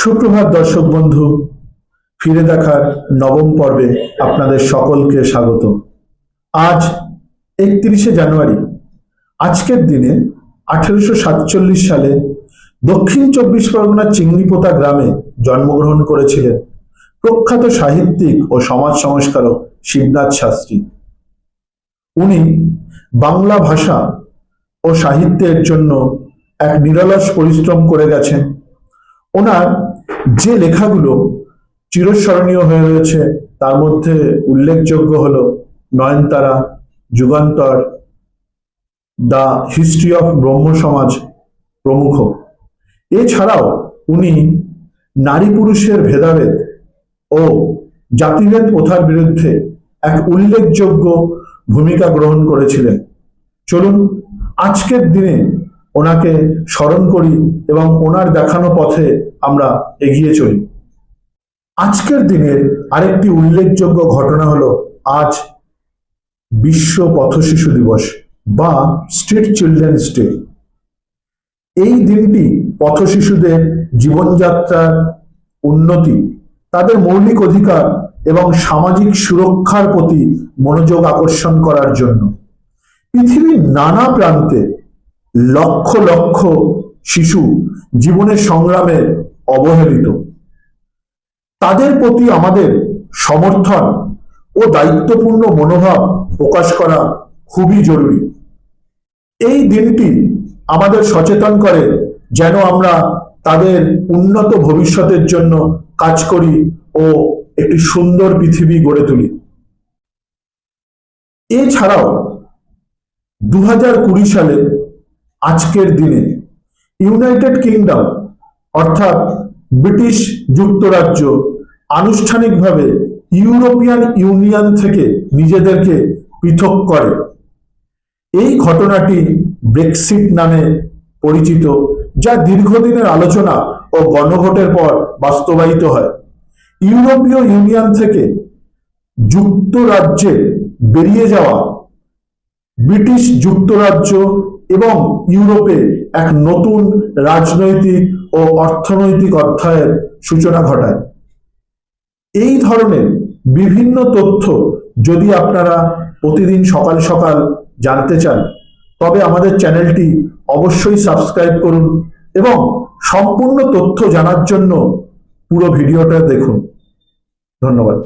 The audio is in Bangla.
সুপ্রভাত দর্শক বন্ধু, ফিরে দেখার নবম পর্বে আপনাদের সকলকে স্বাগত। আজ একত্রিশে জানুয়ারি, আজকের দিনে আঠেরোশো সাতচল্লিশ সালে দক্ষিণ চব্বিশ পরগনার চিংড়িপোতা গ্রামে জন্মগ্রহণ করেছিলেন প্রখ্যাত সাহিত্যিক ও সমাজ সংস্কারক শিবনাথ শাস্ত্রী। উনি বাংলা ভাষা ও সাহিত্যের জন্য এক নিরলস পরিশ্রম করে গেছেন। ওনার যে লেখাগুলো চিরস্মরণীয় হয়ে রয়েছে, তার মধ্যে উল্লেখযোগ্য হল Nayantara, Jugantar, the history of Brahmo Samaj প্রমুখ। এছাড়াও উনি নারী পুরুষের ভেদাভেদ ও জাতিভেদ প্রথার বিরুদ্ধে এক উল্লেখযোগ্য ভূমিকা গ্রহণ করেছিলেন। চলুন আজকের দিনে ওনাকে স্মরণ করি এবং ওনার দেখানো পথে আমরা এগিয়ে চলি। আজকের দিনের আরেকটি উল্লেখযোগ্য ঘটনা হলো আজ বিশ্ব পথ শিশু দিবস বা স্ট্রিট চিলড্রেন্স ডে। এই দিনটি পথ শিশুদের জীবনযাত্রার উন্নতি, তাদের মৌলিক অধিকার এবং সামাজিক সুরক্ষার প্রতি মনোযোগ আকর্ষণ করার জন্য। পৃথিবীর নানা প্রান্তে লক্ষ লক্ষ শিশু জীবনের সংগ্রামে অবহেলিত। তাদের প্রতি আমাদের সমর্থন ও দায়িত্বপূর্ণ মনোভাব প্রকাশ করা খুবই জরুরি। এই দিনটি আমাদের সচেতন করে যেন আমরা তাদের উন্নত ভবিষ্যতের জন্য কাজ করি ও একটি সুন্দর পৃথিবী গড়ে তুলি। এছাড়াও দু হাজার কুড়ি সালে আজকের দিনে ইউনাইটেড কিংডম অর্থাৎ ব্রিটিশ যুক্তরাজ্য, আনুষ্ঠানিকভাবে ইউরোপিয়ান ইউনিয়ন থেকে নিজেদেরকে পৃথক করে। এই ঘটনাটি ব্রেক্সিট নামে পরিচিত, যা দীর্ঘদিনের আলোচনা ও গণভোটের পর বাস্তবায়িত হয়। ইউরোপীয় ইউনিয়ন থেকে যুক্তরাজ্যে বেরিয়ে যাওয়া ব্রিটিশ যুক্তরাজ্য এবং ইউরোপে এক নতুন রাজনৈতিক ও অর্থনৈতিক অধ্যায়ের সূচনা ঘটায়। এই ধরনের বিভিন্ন তথ্য যদি আপনারা প্রতিদিন সকাল সকাল জানতে চান, তবে আমাদের চ্যানেলটি অবশ্যই সাবস্ক্রাইব করুন এবং সম্পূর্ণ তথ্য জানার জন্য পুরো ভিডিওটা দেখুন। ধন্যবাদ।